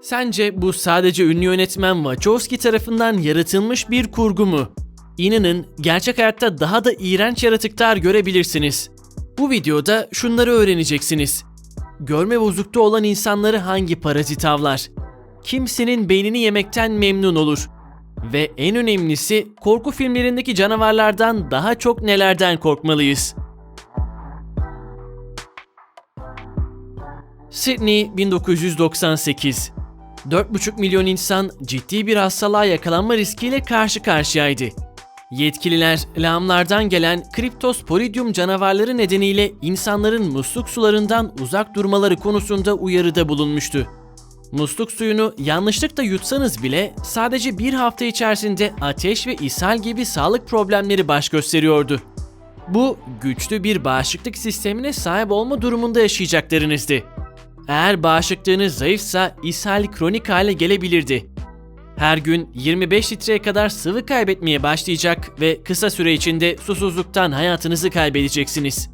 Sence bu sadece ünlü yönetmen Wachowski tarafından yaratılmış bir kurgu mu? İnanın gerçek hayatta daha da iğrenç yaratıklar görebilirsiniz. Bu videoda şunları öğreneceksiniz. Görme bozukluğu olan insanları hangi parazit avlar? Kimsenin beynini yemekten memnun olur? Ve en önemlisi korku filmlerindeki canavarlardan daha çok nelerden korkmalıyız? Sydney 1998 4,5 milyon insan ciddi bir hastalığa yakalanma riskiyle karşı karşıyaydı. Yetkililer lağımlardan gelen kriptosporidium canavarları nedeniyle insanların musluk sularından uzak durmaları konusunda uyarıda bulunmuştu. Musluk suyunu yanlışlıkla yutsanız bile sadece bir hafta içerisinde ateş ve ishal gibi sağlık problemleri baş gösteriyordu. Bu güçlü bir bağışıklık sistemine sahip olma durumunda yaşayacaklarınızdı. Eğer bağışıklığınız zayıfsa ishal kronik hale gelebilirdi. Her gün 25 litreye kadar sıvı kaybetmeye başlayacak ve kısa süre içinde susuzluktan hayatınızı kaybedeceksiniz.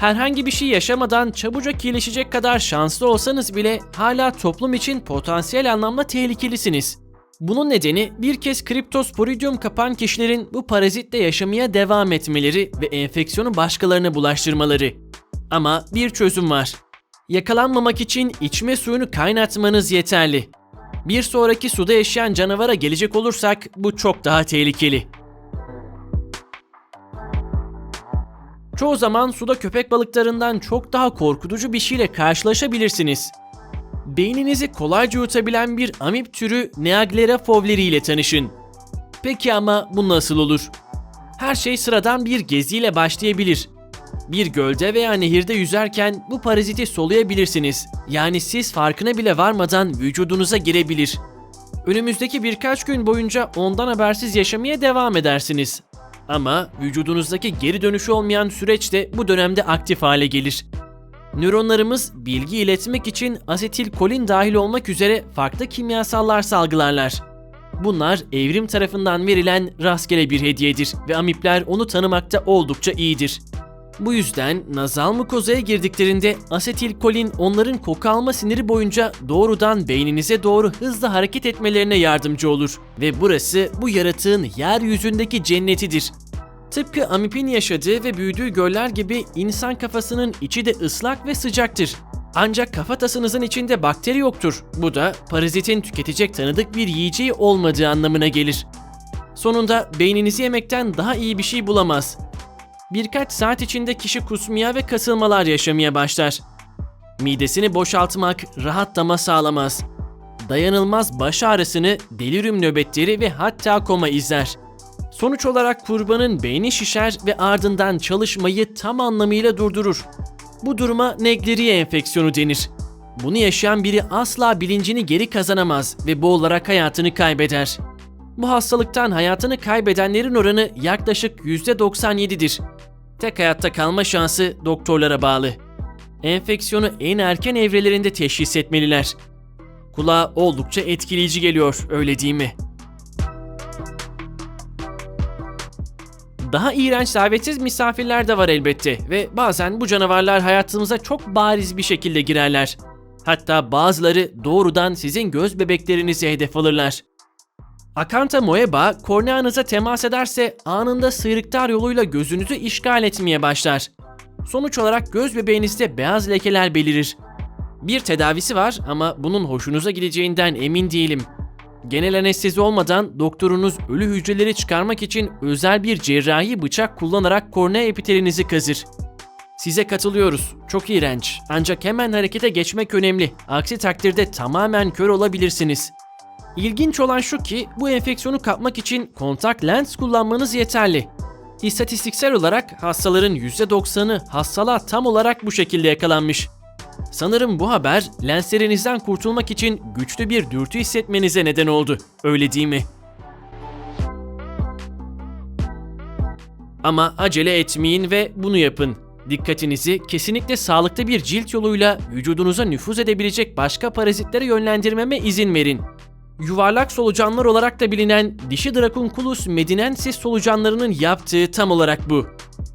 Herhangi bir şey yaşamadan çabucak iyileşecek kadar şanslı olsanız bile hala toplum için potansiyel anlamda tehlikelisiniz. Bunun nedeni bir kez kriptosporidium kapan kişilerin bu parazitle yaşamaya devam etmeleri ve enfeksiyonu başkalarına bulaştırmaları. Ama bir çözüm var. Yakalanmamak için içme suyunu kaynatmanız yeterli. Bir sonraki suda yaşayan canavara gelecek olursak bu çok daha tehlikeli. Çoğu zaman suda köpek balıklarından çok daha korkutucu bir şeyle karşılaşabilirsiniz. Beyninizi kolayca yutabilen bir amip türü Neaglera fovleri ile tanışın. Peki ama bu nasıl olur? Her şey sıradan bir geziyle başlayabilir. Bir gölde veya nehirde yüzerken bu paraziti soluyabilirsiniz. Yani siz farkına bile varmadan vücudunuza girebilir. Önümüzdeki birkaç gün boyunca ondan habersiz yaşamaya devam edersiniz. Ama vücudunuzdaki geri dönüşü olmayan süreç de bu dönemde aktif hale gelir. Nöronlarımız bilgi iletmek için asetilkolin dahil olmak üzere farklı kimyasallar salgılarlar. Bunlar evrim tarafından verilen rastgele bir hediyedir ve amipler onu tanımakta oldukça iyidir. Bu yüzden nazal mukozaya girdiklerinde asetilkolin onların koku alma siniri boyunca doğrudan beyninize doğru hızlı hareket etmelerine yardımcı olur. Ve burası bu yaratığın yeryüzündeki cennetidir. Tıpkı amipin yaşadığı ve büyüdüğü göller gibi insan kafasının içi de ıslak ve sıcaktır. Ancak kafatasınızın içinde bakteri yoktur. Bu da parazitin tüketecek tanıdık bir yiyeceği olmadığı anlamına gelir. Sonunda beyninizi yemekten daha iyi bir şey bulamaz. Birkaç saat içinde kişi kusmaya ve kasılmalar yaşamaya başlar. Midesini boşaltmak rahatlama sağlamaz. Dayanılmaz baş ağrısını, delirium nöbetleri ve hatta koma izler. Sonuç olarak kurbanın beyni şişer ve ardından çalışmayı tam anlamıyla durdurur. Bu duruma Neglieri enfeksiyonu denir. Bunu yaşayan biri asla bilincini geri kazanamaz ve boğularak hayatını kaybeder. Bu hastalıktan hayatını kaybedenlerin oranı yaklaşık %97'dir. Tek hayatta kalma şansı doktorlara bağlı. Enfeksiyonu en erken evrelerinde teşhis etmeliler. Kulağa oldukça etkileyici geliyor, öyle değil mi? Daha iğrenç davetsiz misafirler de var elbette ve bazen bu canavarlar hayatımıza çok bariz bir şekilde girerler. Hatta bazıları doğrudan sizin göz bebeklerinizi hedef alırlar. Akanta moeba korneanıza temas ederse anında sıyrıktar yoluyla gözünüzü işgal etmeye başlar. Sonuç olarak göz bebeğinizde beyaz lekeler belirir. Bir tedavisi var ama bunun hoşunuza gideceğinden emin değilim. Genel anestezi olmadan doktorunuz ölü hücreleri çıkarmak için özel bir cerrahi bıçak kullanarak kornea epitelinizi kazır. Size katılıyoruz. Çok iğrenç. Ancak hemen harekete geçmek önemli. Aksi takdirde tamamen kör olabilirsiniz. İlginç olan şu ki bu enfeksiyonu kapmak için kontak lens kullanmanız yeterli. İstatistiksel olarak hastaların %90'ı hastalığa tam olarak bu şekilde yakalanmış. Sanırım bu haber lenslerinizden kurtulmak için güçlü bir dürtü hissetmenize neden oldu. Öyle değil mi? Ama acele etmeyin ve bunu yapın. Dikkatinizi kesinlikle sağlıklı bir cilt yoluyla vücudunuza nüfuz edebilecek başka parazitlere yönlendirmeme izin verin. Yuvarlak solucanlar olarak da bilinen dişi Dracunculus medinensis solucanlarının yaptığı tam olarak bu.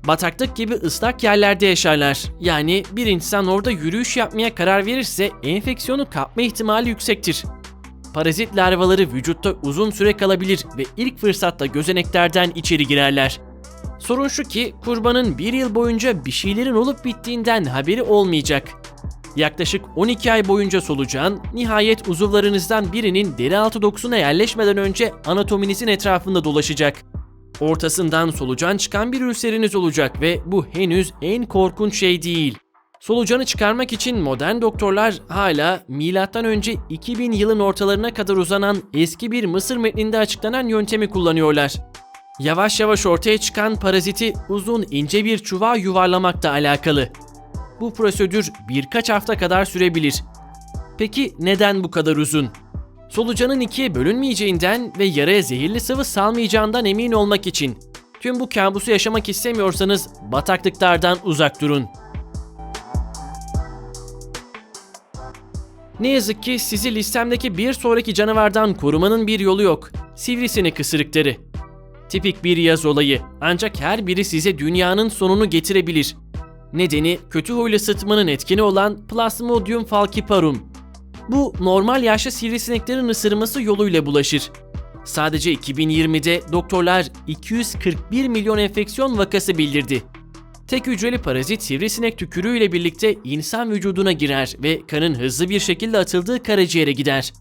Bataklık gibi ıslak yerlerde yaşarlar. Yani bir insan orada yürüyüş yapmaya karar verirse enfeksiyonu kapma ihtimali yüksektir. Parazit larvaları vücutta uzun süre kalabilir ve ilk fırsatta gözeneklerden içeri girerler. Sorun şu ki kurbanın bir yıl boyunca bir şeylerin olup bittiğinden haberi olmayacak. Yaklaşık 12 ay boyunca solucan, nihayet uzuvlarınızdan birinin deri altı dokusuna yerleşmeden önce anatominizin etrafında dolaşacak. Ortasından solucan çıkan bir ülseriniz olacak ve bu henüz en korkunç şey değil. Solucanı çıkarmak için modern doktorlar hala M.Ö. 2000 yılın ortalarına kadar uzanan eski bir Mısır metninde açıklanan yöntemi kullanıyorlar. Yavaş yavaş ortaya çıkan paraziti uzun ince bir çuvağa yuvarlamakla alakalı. Bu prosedür birkaç hafta kadar sürebilir. Peki neden bu kadar uzun? Solucanın ikiye bölünmeyeceğinden ve yaraya zehirli sıvı salmayacağından emin olmak için. Tüm bu kabusu yaşamak istemiyorsanız bataklıklardan uzak durun. Ne yazık ki sizi listemdeki bir sonraki canavardan korumanın bir yolu yok. Sivrisinek ısırıkları. Tipik bir yaz olayı ancak her biri size dünyanın sonunu getirebilir. Nedeni kötü huylu sıtmanın etkeni olan Plasmodium falciparum. Bu normal yaşlı sivrisineklerin ısırması yoluyla bulaşır. Sadece 2020'de doktorlar 241 milyon enfeksiyon vakası bildirdi. Tek hücreli parazit sivrisinek tükürüğüyle birlikte insan vücuduna girer ve kanın hızlı bir şekilde atıldığı karaciğere gider.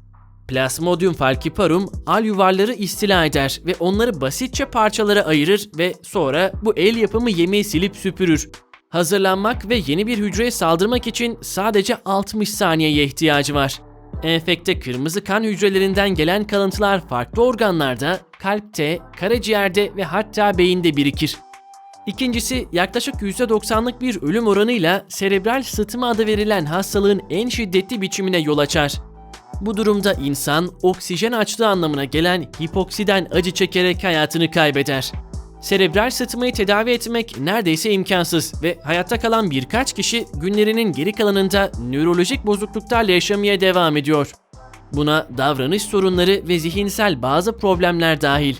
Plasmodium falciparum al yuvarları istila eder ve onları basitçe parçalara ayırır ve sonra bu el yapımı yemeği silip süpürür. Hazırlanmak ve yeni bir hücreye saldırmak için sadece 60 saniyeye ihtiyacı var. Enfekte kırmızı kan hücrelerinden gelen kalıntılar farklı organlarda, kalpte, karaciğerde ve hatta beyinde birikir. İkincisi yaklaşık %90'lık bir ölüm oranıyla serebral sıtma adı verilen hastalığın en şiddetli biçimine yol açar. Bu durumda insan oksijen açlığı anlamına gelen hipoksiden acı çekerek hayatını kaybeder. Serebral sıtmayı tedavi etmek neredeyse imkansız ve hayatta kalan birkaç kişi günlerinin geri kalanında nörolojik bozukluklarla yaşamaya devam ediyor. Buna davranış sorunları ve zihinsel bazı problemler dahil.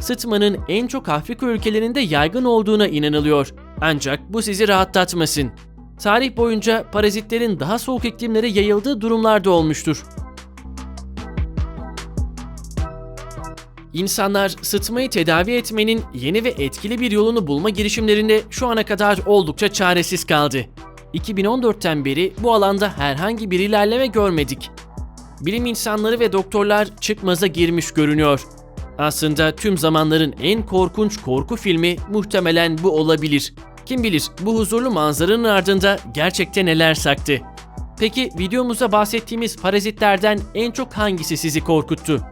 Sıtmanın en çok Afrika ülkelerinde yaygın olduğuna inanılıyor. Ancak bu sizi rahatlatmasın. Tarih boyunca parazitlerin daha soğuk iklimlere yayıldığı durumlarda olmuştur. İnsanlar sıtmayı tedavi etmenin yeni ve etkili bir yolunu bulma girişimlerinde şu ana kadar oldukça çaresiz kaldı. 2014'ten beri bu alanda herhangi bir ilerleme görmedik. Bilim insanları ve doktorlar çıkmaza girmiş görünüyor. Aslında tüm zamanların en korkunç korku filmi muhtemelen bu olabilir. Kim bilir bu huzurlu manzaranın ardında gerçekten neler saktı. Peki videomuzda bahsettiğimiz parazitlerden en çok hangisi sizi korkuttu?